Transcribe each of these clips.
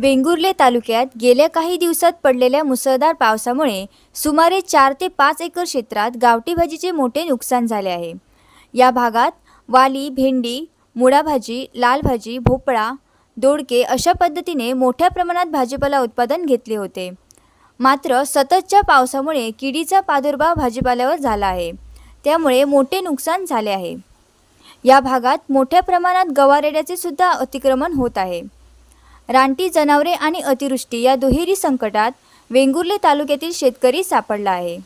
वेंगुर्ले तालुक्यात गेल्या काही दिवसात पडलेल्या मुसळधार पावसामुळे सुमारे चार ते पाच एकर क्षेत्रात गावठी भाजीचे मोठे नुकसान झाले आहे. या भागात वाली भेंडी मुळा भाजी लाल भाजी भोपळा दोडके अशा पद्धतीने मोठ्या प्रमाणात भाजीपाला उत्पादन घेतले होते. मात्र सततच्या पावसामुळे किडीचा प्रादुर्भाव भाजीपाल्यावर झाला आहे. त्यामुळे मोठे नुकसान झाले आहे. या भागात मोठ्या प्रमाणात गवारेड्याचे सुद्धा अतिक्रमण होत आहे. रानटी जनावरे आणि अतिवृष्टी या दुहेरी संकटात वेंगुर्ले तालुक्यातील शेतकरी सापडला आहे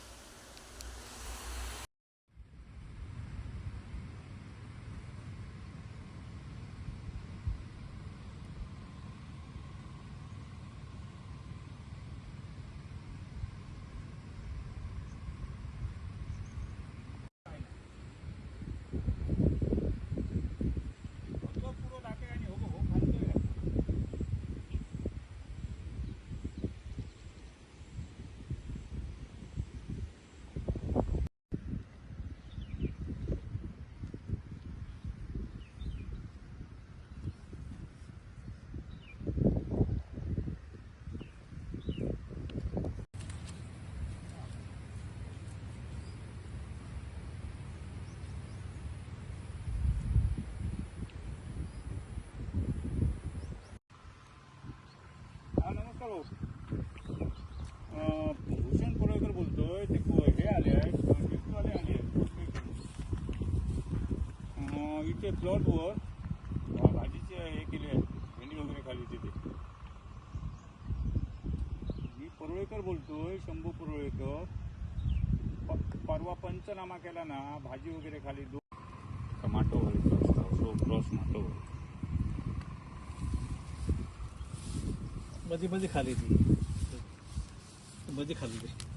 हा नमस्कार भाऊ अं, भूषण पडळकर बोलतोय ते को- हे आले आहेत टेक्स्टवाले आले आहेत अं, इथे प्लॉटवर भाजीचे हे केले आहे भेंडी वगैरे खाली तिथे मी परुळेकर बोलतोय शंभू परुळेकर. प- परवा पंचनामा केला ना भाजी वगैरे खाली दोन टमाटो वगैरे क्रॉस माटो मध्ये मध्ये खाली ती. मध्ये खाली ती.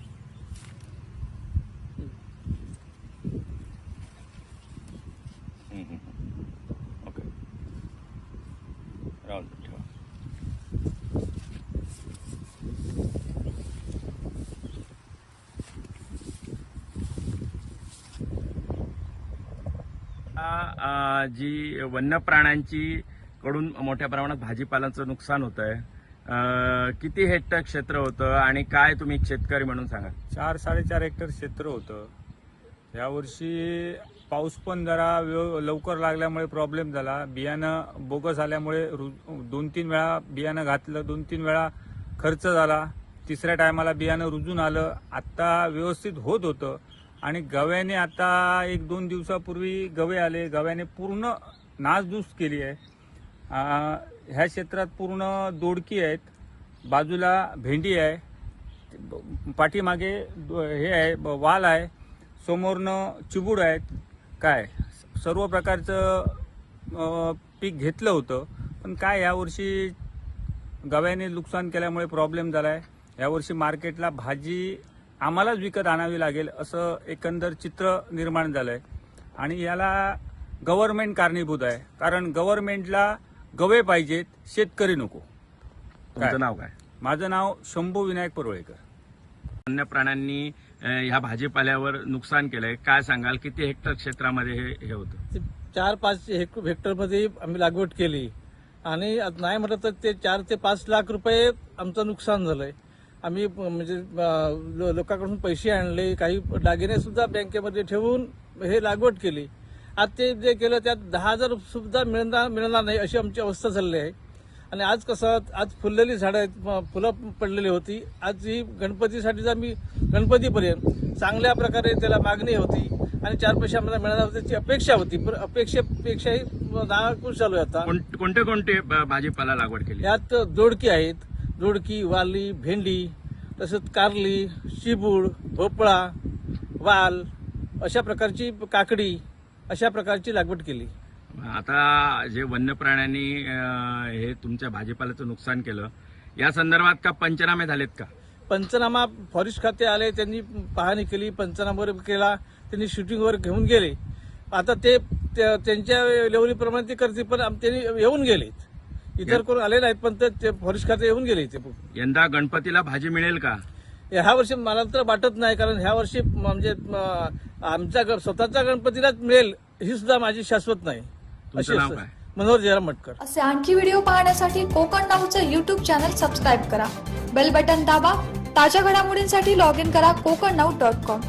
जी वन्य प्राण्यांची कडून मोठ्या प्रमाणात भाजीपालांचं नुकसान होत आहे किती हेक्टर क्षेत्र होतं आणि काय तुम्ही शेतकरी म्हणून सांगा चार साडेचार हेक्टर क्षेत्र होतं. यावर्षी पाऊस पण जरा व्यव लवकर लागल्यामुळे प्रॉब्लेम झाला. बियाणं बोगस आल्यामुळे रु दोन तीन वेळा बियाणं घातलं दोन तीन वेळा खर्च झाला. तिसऱ्या टायमाला बियाणं रुजून आलं. आत्ता व्यवस्थित होत होतं. आणि गव्याने आता एक दोन दिवसापूर्वी गवे आले. गव्याने पूर्ण नासधूस केली आहे. ह्या क्षेत्रात पूर्ण दोडकी आहेत. बाजूला भेंडी आहे. पाठीमागे दो- हे आहे ब- वाल आहे. समोरनं चिबूड आहेत. काय? सर्व प्रकारचं पीक घेतलं होतं. पण काय यावर्षी गव्याने नुकसान केल्यामुळे प्रॉब्लेम झाला आहे यावर्षी मार्केटला भाजी आम्हालाच विकत आणावी लागेल असं एकंदर चित्र निर्माण झालं आहे आणि याला गव्हर्नमेंट कारणीभूत आहे. कारण गव्हर्नमेंटला गवे पाहिजेत शेतकरी नको? तुमचं नाव काय? माझं नाव शंभू विनायक परोळेकर. वन्य प्राण्यांनी ह्या भाजीपाल्यावर नुकसान केलंय. काय सांगाल? किती हेक्टर क्षेत्रामध्ये हे हे होतं? चार पाच हेक- हेक्टरमध्ये आम्ही लागवड केली. आणि नाही म्हटलं तर ते चार ते पाच लाख रुपये आमचं नुकसान झालंय. आम्ही म्हणजे लोकांकडून पैसे आणले काही दागिने सुद्धा बँकेमध्ये ठेवून हे लागवड केली. आज ते जे केलं त्यात दहा हजार सुद्धा मिळणार मिळणार नाही अशी आमची अवस्था झालेली आहे. आणि आज कसं आज फुललेली झाडं आहेत फुलं पडलेली होती. आज ही गणपतीसाठी आम्ही गणपतीपर्यंत चांगल्या प्रकारे त्याला मागणी होती आणि चार पैसे आम्हाला मिळणार होते त्याची अपेक्षा होती. पण अपेक्षेपेक्षाही नाखुश झालोय आता. कोण- कोणते कोणते भाजीपाला लागवड केली? यात दोडकी आहेत दोडकी वाली भेंडी तसंच कारली शिबूड भोपळा वाल अशा प्रकारची काकडी अशा प्रकारची लागवड केली. आता जे वन्य प्राण्यांनी हे तुमच्या भाजीपाल्याचं नुकसान केलं या संदर्भात का पंचनामे झालेत का? पंचनामा फॉरेस्ट खाते आले त्यांनी पाहणी केली पंचनामा वगैरे केला त्यांनी शूटिंग वगैरे घेऊन गेले. आता ते त्या- त्यांच्या लेवलीप्रमाणे ते करतील पण त्यांनी येऊन गेलेत. इतर कोण आले नाहीत पण ते- ते फॉरेस्ट खाते येऊन गेले ते यंदा गणपतीला भाजी मिळेल का? ह्या वर्षी मला तर वाटत नाही कारण ह्या वर्षी म्हणजे आमच्या स्वतःच्या गणपतीलाच मिळेल ही सुद्धा माझी शाश्वत नाही. काय? मनोहर जयराम मटकर. असे आणखी व्हिडिओ पाहण्यासाठी कोकण नाऊचं यूट्यूब चॅनल सबस्क्राईब करा. बेल बटन दाबा ताज्या घडामोडींसाठी लॉग इन करा कोकण नाऊ डॉट कॉम